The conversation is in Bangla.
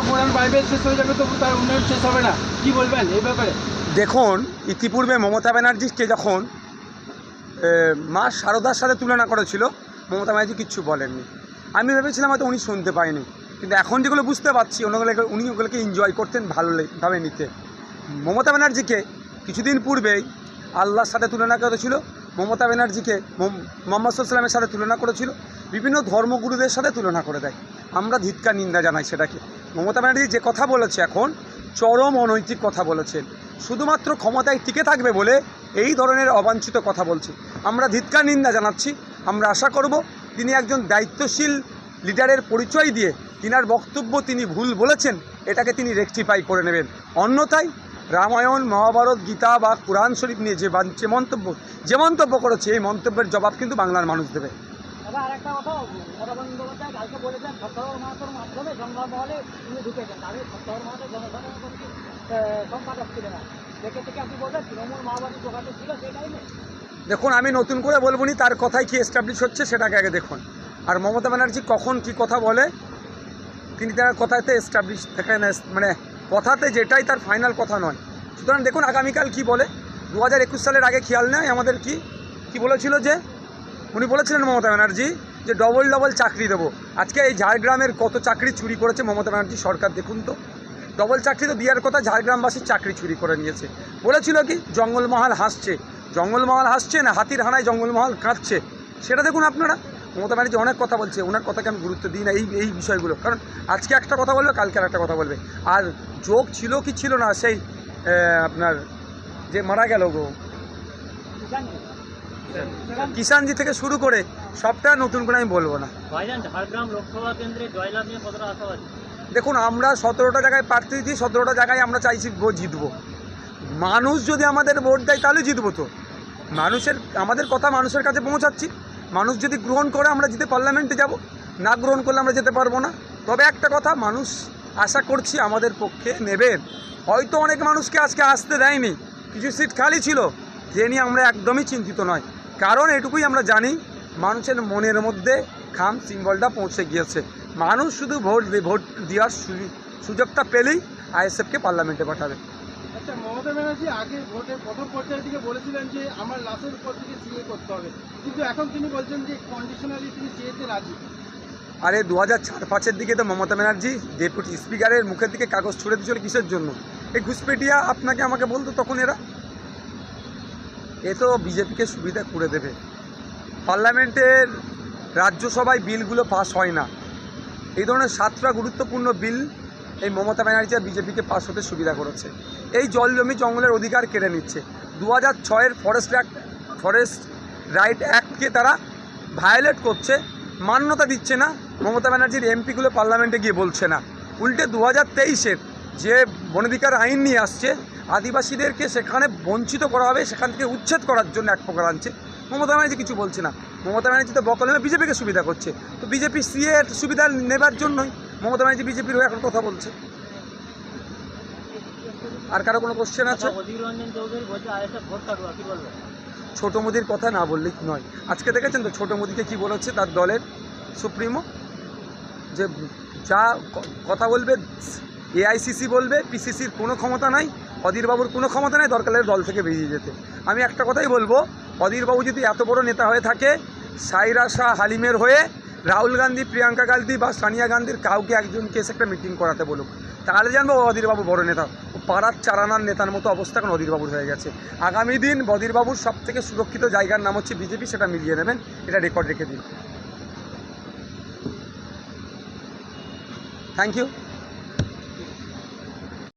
শেষ হয়ে যাবে তার উন্নয়ন শেষ হবে না। কি বলবেন এই ব্যাপারে? দেখুন, ইতিপূর্বে মমতা ব্যানার্জিকে যখন মা শারদার সাথে তুলনা করেছিল, মমতা ব্যানার্জি কিচ্ছু বলেননি। আমি ভেবেছিলাম হয়তো উনি শুনতে পাইনি কিন্তু এখন যেগুলো বুঝতে পারছি অন্যগুলোকে উনি ওগুলোকে এনজয় করতেন ভালো লে- ভাবে নিতে। মমতা ব্যানার্জিকে কিছুদিন পূর্বেই আল্লাহর সাথে তুলনা করেছিল, মমতা ব্যানার্জিকে মোম- মোহাম্মদ সাল্লামের সাথে তুলনা করেছিল, বিভিন্ন ধর্মগুরুদের সাথে তুলনা করে দেয়। আমরা ধিৎকার নিন্দা জানাই সেটাকে। মমতা ব্যানার্জি যে কথা বলেছে এখন, চরম অনৈতিক কথা বলেছেন। শুধুমাত্র ক্ষমতায় টিকে থাকবে বলে এই ধরনের অবাঞ্ছিত কথা বলছে। আমরা ধিৎকার নিন্দা জানাচ্ছি, আমরা আশা করব তিনি একজন দায়িত্বশীল লিডারের পরিচয় দিয়ে তিনার বক্তব্য তিনি ভুল বলেছেন, এটাকে তিনি রেকটিফাই করে নেবেন। অন্যথায় রামায়ণ, মহাভারত, গীতা বা কোরআন শরীফ নিয়ে যে যে মন্তব্য যে মন্তব্য করেছে, এই মন্তব্যের জবাব কিন্তু বাংলার মানুষ দেবে। কথা বলেছেন না। দেখুন, আমি নতুন করে বলব নি, তার কথাই কি এস্টাবলিশ হচ্ছে সেটাকে আগে দেখুন। আর মমতা ব্যানার্জি কখন কি কথা বলে, তিনি তার কথাতে এস্টাবলিশ এখানে মানে কথাতে যেটাই তার ফাইনাল কথা নয়। সুতরাং দেখুন, আগামীকাল কি বলে? দু হাজার একুশ সালের আগে খেয়াল নেই আমাদের কি? কি বলেছিল যে উনি বলেছিলেন মমতা ব্যানার্জি যে ডবল ডবল চাকরি দেবো। আজকে এই ঝাড়গ্রামের কত চাকরি চুরি করেছে মমতা ব্যানার্জি সরকার, দেখুন তো। ডবল চাকরি তো দেওয়ার কথা ঝাড়গ্রামবাসীর চাকরি চুরি করে নিয়েছে। বলেছিল কি জঙ্গলমহল হাসছে। জঙ্গলমহল হাসছে না, হাতির হানায় জঙ্গলমহল কাঁদছে? সেটা দেখুন আপনারা। মমতা ব্যানার্জি অনেক কথা বলছে, ওনার কথাকে আমি গুরুত্ব দিই না, এই এই বিষয়গুলো। কারণ আজকে একটা কথা বলবে, কালকে একটা কথা বলবে। আর যোগ ছিল কি ছিল না, সেই আপনার যে মারা গেল গো। কিষানজি থেকে শুরু করে সবটা নতুন করে আমি বলব না। দেখুন আমরা সতেরোটা জায়গায় প্রার্থী দিই সতেরোটা জায়গায় আমরা চাইছি ভোট জিতবো। মানুষ যদি আমাদের ভোট দেয় তাহলে জিতবো তো। মানুষের আমাদের কথা মানুষের কাছে পৌঁছাচ্ছি। মানুষ যদি গ্রহণ করে আমরা জিতে পার্লামেন্টে যাব। না গ্রহণ করলে আমরা যেতে পারব না। তবে একটা কথা মানুষ আশা করছি আমাদের পক্ষে নেবেন। হয়তো অনেক মানুষকে আজকে আসতে দেয়নি। কিছু সিট খালি ছিল। যে নিয়ে আমরা একদমই চিন্তিত নয়। কারণ এটুকুই আমরা জানি মানুষের মনের মধ্যে খাম সিম্বলটা পৌঁছে গিয়েছে। মানুষ শুধু ভোট ভোট দেওয়ার সুযোগ- সুযোগটা পেলেই আইএসএফকে পার্লামেন্টে পাঠাবে। আচ্ছা মমতা ব্যানার্জি আগে ভোটের প্রথম পর্যায়ের দিকে বলেছিলেন যে আমার লাশের উপর থেকে সিএ করতে হবে। কিন্তু এখন তিনি বলছেন যে কন্ডিশনালি তিনি সিএতে রাজি। আরে দু হাজার চার পাঁচের দিকে তো মমতা ব্যানার্জি ডেপুটি স্পিকারের মুখের দিকে কাগজ ছুড়ে দিয়েছিল কিসের জন্য? এই ঘুষপেটিয়া আপনাকে আমাকে বলতো তখন এরা? এ তো বিজেপিকে সুবিধা করে দেবে। পার্লামেন্টের রাজ্যসভায় বিলগুলো পাস হয় না। এই ধরনের সাতটা গুরুত্বপূর্ণ বিল এই মমতা ব্যানার্জি আর বিজেপিকে পাস হতে সুবিধা করেছে। এই জল জমি জঙ্গলের অধিকার কেড়ে নিচ্ছে। দু হাজার ছয়ের ফরেস্ট অ্যাক্ট ফরেস্ট রাইট অ্যাক্টকে তারা ভায়োলেট করছে, মান্যতা দিচ্ছে না। মমতা ব্যানার্জির এমপিগুলো পার্লামেন্টে গিয়ে বলছে না। উল্টে দু হাজার তেইশের যে বনাধিকার আইন নিয়ে আসছে আদিবাসীদেরকে সেখানে বঞ্চিত করা হবে সেখান থেকে উচ্ছেদ করার জন্য এক প্রকার আনছে। মমতা ব্যানার্জি কিছু বলছে না। মমতা ব্যানার্জি তো বকলমে বিজেপিকে সুবিধা করছে। তো বিজেপি সিএ এর সুবিধা নেবার জন্যই মমতা ব্যানার্জি বিজেপির হয়ে এখন কথা বলছে। আর কারও কোনো কোশ্চেন আছে? ছোটো মোদির কথা না বললেই নয়। আজকে দেখেছেন তো ছোট মোদিকে কী বলেছে? তার দলের সুপ্রিমো? যে যা কথা বলবে এআইসিসি বলবে পিসিসির কোনো ক্ষমতা নাই। অধীরবাবুর কোনো ক্ষমতা নাই দরকার হলে দল থেকে বেরিয়ে যেতে। আমি একটা কথাই বলব, অধীরবাবু যদি এত বড় নেতা হয়ে থাকে, সাইরা শাহ হালিমের হয়ে রাহুল গান্ধী, প্রিয়াঙ্কা গান্ধী বা সানিয়া গান্ধীর কাউকে একজনকে এসে একটা মিটিং করাতে বলুক, তাহলে জানব অধীরবাবু বড় নেতা। পাড়ার চারানার নেতার মতো অবস্থা এখন অধীরবাবুর হয়ে গেছে। আগামী দিন বদিরবাবুর সব থেকে সুরক্ষিত জায়গার নাম হচ্ছে বিজেপি, সেটা মিলিয়ে নেবেন। এটা রেকর্ড রেখে দিন। Thank you